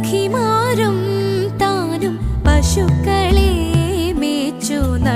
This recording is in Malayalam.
സഖിമാരും